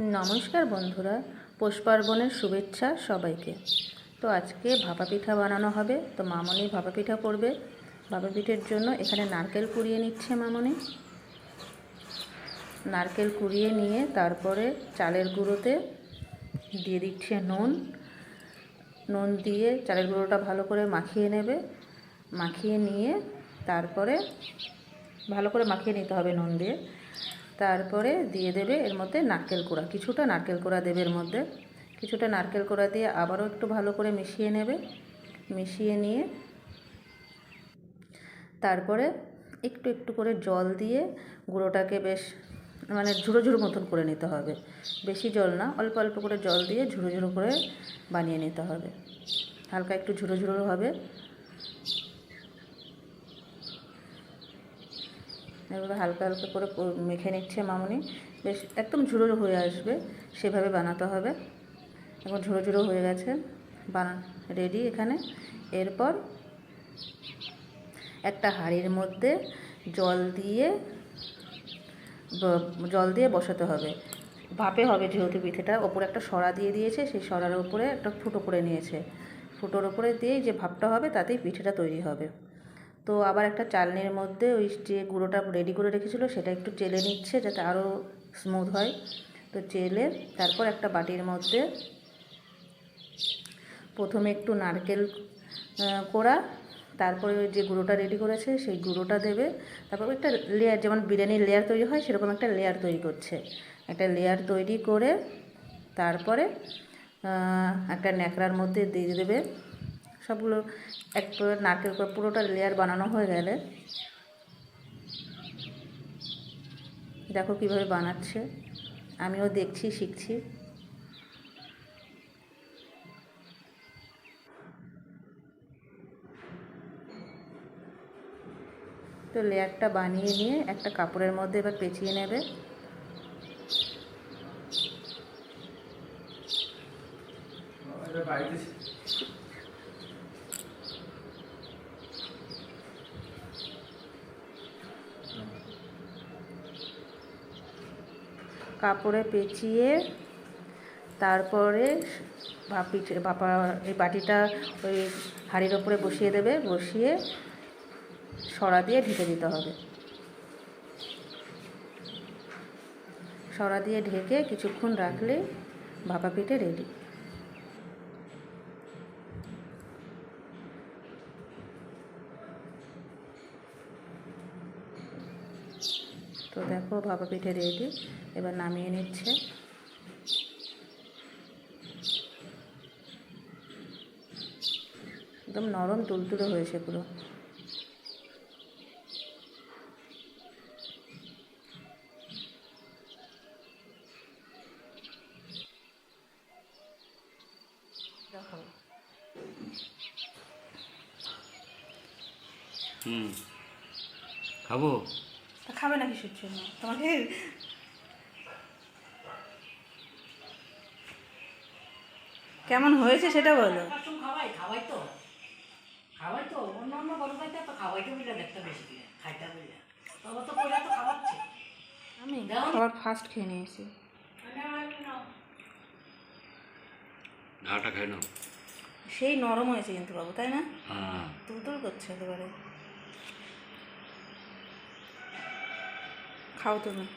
নমস্কার বন্ধুরা পৌষ পার্বণের শুভেচ্ছা সবাইকে। তো আজকে ভাপা পিঠা বানানো হবে, তো মামনি ভাপা পিঠা করবে। ভাপা পিঠের জন্য এখানে নারকেল কুড়িয়ে নিচ্ছে মামনি। নারকেল কুড়িয়ে নিয়ে তারপরে চালের গুঁড়োতে দিয়ে দিচ্ছে নুন। নুন দিয়ে চালের গুঁড়োটা ভালো করে মাখিয়ে নেবে। মাখিয়ে নিয়ে তারপরে ভালো করে মাখিয়ে নিতে হবে নুন দিয়ে। তারপরে দিয়ে দেবে এর মধ্যে নারকেল কোড়া। কিছুটা নারকেল কোড়া দেবে এর মধ্যে। কিছুটা নারকেল কোড়া দিয়ে আবারও একটু ভালো করে মিশিয়ে নেবে। মিশিয়ে নিয়ে তারপরে একটু একটু করে জল দিয়ে গুঁড়োটাকে বেশ মানে ঝুড়ো ঝুড়ো মতন করে নিতে হবে। বেশি জল না, অল্প অল্প করে জল দিয়ে ঝুড়ো ঝুড়ো করে বানিয়ে নিতে হবে। হালকা একটু ঝুড়ো ঝুড়ো হবে। এভাবে হালকা হালকা করে মেখে নিচ্ছে মামনি। বেশ একদম ঝুড়ো হয়ে আসবে, সেভাবে বানাতে হবে। এখন ঝুড়ো ঝুড়ো হয়ে গেছে বানা রেডি এখানে। এরপর একটা হাঁড়ির মধ্যে জল দিয়ে জল দিয়ে বসাতে হবে। ভাপে হবে যেহেতু পিঠেটা, ওপরে একটা সরা দিয়ে দিয়েছে, সেই সরার ওপরে একটা ফুটো করে নিয়েছে। ফুটোর ওপরে দিয়েই যে ভাপটা হবে, তাতেই পিঠেটা তৈরি হবে। তো আবার একটা চালনির মধ্যে ওই যে গুঁড়োটা রেডি করে রেখেছিলো, সেটা একটু চেলে নিচ্ছে যাতে আরও স্মুথ হয়। তো চেলে তারপর একটা বাটির মধ্যে প্রথমে একটু নারকেল কোড়া, তারপরে ওই যে গুঁড়োটা রেডি করেছে, সেই গুঁড়োটা দেবে। তারপর একটা লেয়ার যেমন বিরিয়ানির লেয়ার তৈরি হয়, সেরকম একটা লেয়ার তৈরি করছে। একটা লেয়ার তৈরি করে তারপরে একটা ন্যাকড়ার মধ্যে দিয়ে দেবে। সবগুলো এক নারকেল করে পুরোটা লেয়ার বানানো হয়ে গেলে দেখো কীভাবে বানাচ্ছে। আমিও দেখছি, শিখছি। তো লেয়ারটা বানিয়ে নিয়ে একটা কাপড়ের মধ্যে এবার পেঁচিয়ে নেবে। কাপড়ে পেঁচিয়ে তারপরে ভাপি ভাপা, এই বাটিটা ওই হাঁড়ির ওপরে বসিয়ে দেবে, বসিয়ে সরা দিয়ে ঢেকে দিতে হবে। সরা দিয়ে ঢেকে কিছুক্ষণ রাখলে ভাপা পিঠে রেডি তো দেখো ভাপা পিঠে রেডি এবার নামিয়ে নিচ্ছে। একদম নরম তুলতুলে হয়েছে পুরো। হুম। খাব? খাবে না কিসের জন্য? তোমাকে কেমন হয়েছে সেটা বলো। সব খাওয়াই খাওয়াই তো। খাওয়াই তো অন্য অন্য গরু খাইতে তো খাওয়াইতে বুঝলে দেখতে বেশি করে খাইতে বুঝলে তবে তো কইরা তো খাওয়াচ্ছে। আমি। খাবার ফার্স্ট খেয়ে নিয়েছি। খাই সেই নরম হয়েছে কিন্তু বাবু তাই না? হ্যাঁ। তুলতুল করছে একেবারে। 好的呢。